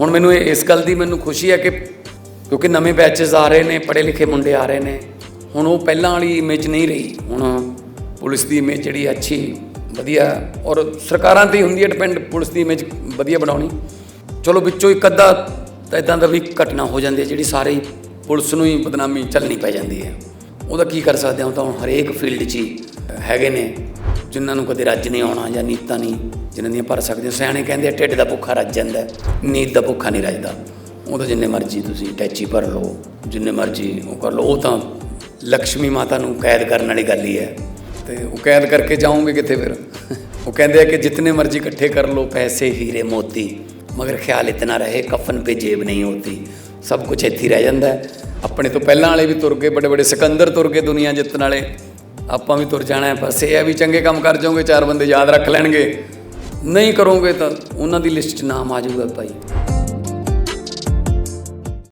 ਹੁਣ ਮੈਨੂੰ ਇਹ- ਇਸ ਗੱਲ ਦੀ ਮੈਨੂੰ ਖੁਸ਼ੀ ਹੈ ਕਿ ਕਿਉਂਕਿ ਨਵੇਂ ਬੈਚਸ ਆ ਰਹੇ ਨੇ, ਪੜ੍ਹੇ ਲਿਖੇ ਮੁੰਡੇ ਆ ਰਹੇ ਨੇ। ਹੁਣ ਉਹ ਪਹਿਲਾਂ ਵਾਲੀ ਇਮੇਜ ਨਹੀਂ ਰਹੀ। ਹੁਣ ਪੁਲਿਸ ਦੀ ਇਮੇਜ ਜਿਹੜੀ ਅੱਛੀ, ਵਧੀਆ ਔਰ ਸਰਕਾਰਾਂ ਤੇ ਹੀ ਹੁੰਦੀ ਹੈ ਡਿਪੈਂਡ ਪੁਲਿਸ ਦੀ ਇਮੇਜ ਵਧੀਆ ਬਣਾਉਣੀ। ਚਲੋ ਵਿੱਚੋਂ ਇੱਕ ਅੱਧਾ ਤਾਂ ਇਦਾਂ ਦਾ ਵੀ ਘਟਨਾ ਹੋ ਜਾਂਦੀ ਹੈ, ਜਿਹੜੀ ਸਾਰੇ ਪੁਲਿਸ ਨੂੰ ਹੀ ਬਦਨਾਮੀ ਚੱਲਣੀ ਪੈ ਜਾਂਦੀ ਹੈ। ਉਹਦਾ ਕੀ ਕਰ ਸਕਦੇ ਹਾਂ? ਤਾਂ ਹੁਣ ਹਰੇਕ ਫੀਲਡ 'ਚ ਹੀ ਹੈਗੇ ਨੇ। ਜਿਨ੍ਹਾਂ ਨੂੰ ਕਦੇ ਰੱਜ ਨਹੀਂ ਆਉਣਾ ਜਾਂ ਨੀਤਾਂ ਨਹੀਂ, ਜਿਨ੍ਹਾਂ ਦੀਆਂ ਭਰ ਸਕਦੇ ਹੋ। ਸਿਆਣੇ ਕਹਿੰਦੇ ਆ, ਢਿੱਡ ਦਾ ਭੁੱਖਾ ਰੱਜ ਜਾਂਦਾ ਨੀਤ ਦਾ ਭੁੱਖਾ ਨਹੀਂ ਰੱਜਦਾ। ਉਹ ਤਾਂ ਜਿੰਨੇ ਮਰਜ਼ੀ ਤੁਸੀਂ ਟੈਚੀ ਭਰ ਲਓ, ਜਿੰਨੇ ਮਰਜ਼ੀ ਉਹ ਕਰ ਲਓ। ਉਹ ਤਾਂ ਲక్ష్ਮੀ ਮਾਤਾ ਨੂੰ ਕੈਦ ਕਰਨ ਵਾਲੀ ਗੱਲ ਹੀ ਹੈ। ਤੇ ਉਹ ਕੈਦ ਕਰਕੇ ਜਾਓਗੇ ਕਿੱਥੇ ਫਿਰ? ਉਹ ਕਹਿੰਦੇ ਆ ਕਿ ਜਿਤਨੇ ਮਰਜ਼ੀ ਇਕੱਠੇ ਕਰ ਲਓ, ਪੈਸੇ, ਹੀਰੇ, ਮੋਤੀ। ਮਗਰ ਖਿਆਲ ਇਤਨਾ ਰਹੇ, ਕਫਨ ਪੇ ਜੇਬ ਨਹੀਂ ਹੋਤੀ ਸਭ ਕੁਝ ਇੱਥੇ ਹੀ ਰਹਿ ਜਾਂਦਾ ਆਪਣੇ ਤੋਂ ਪਹਿਲਾਂ ਵਾਲੇ ਵੀ ਤੁਰ ਗਏ ਬੜੇ ਬੜੇ ਸਿਕੰਦਰ ਤੁਰ ਗਏ ਦੁਨੀਆ ਜਿੱਤਣ ਵਾਲੇ। ਆਪਾਂ ਵੀ ਤੁਰ ਜਾਣਾ ਹੈ, ਬਸ ਇਹ ਆ ਵੀ ਚੰਗੇ ਕੰਮ ਕਰ ਜਾਓਗੇ, ਚਾਰ ਬੰਦੇ ਯਾਦ ਰੱਖ ਲੈਣਗੇ। ਨਹੀਂ ਕਰੋਗੇ ਤਾਂ ਉਹਨਾਂ ਦੀ ਲਿਸਟ 'ਚ ਨਾਮ ਆ ਜਾਊਗਾ ਭਾਈ।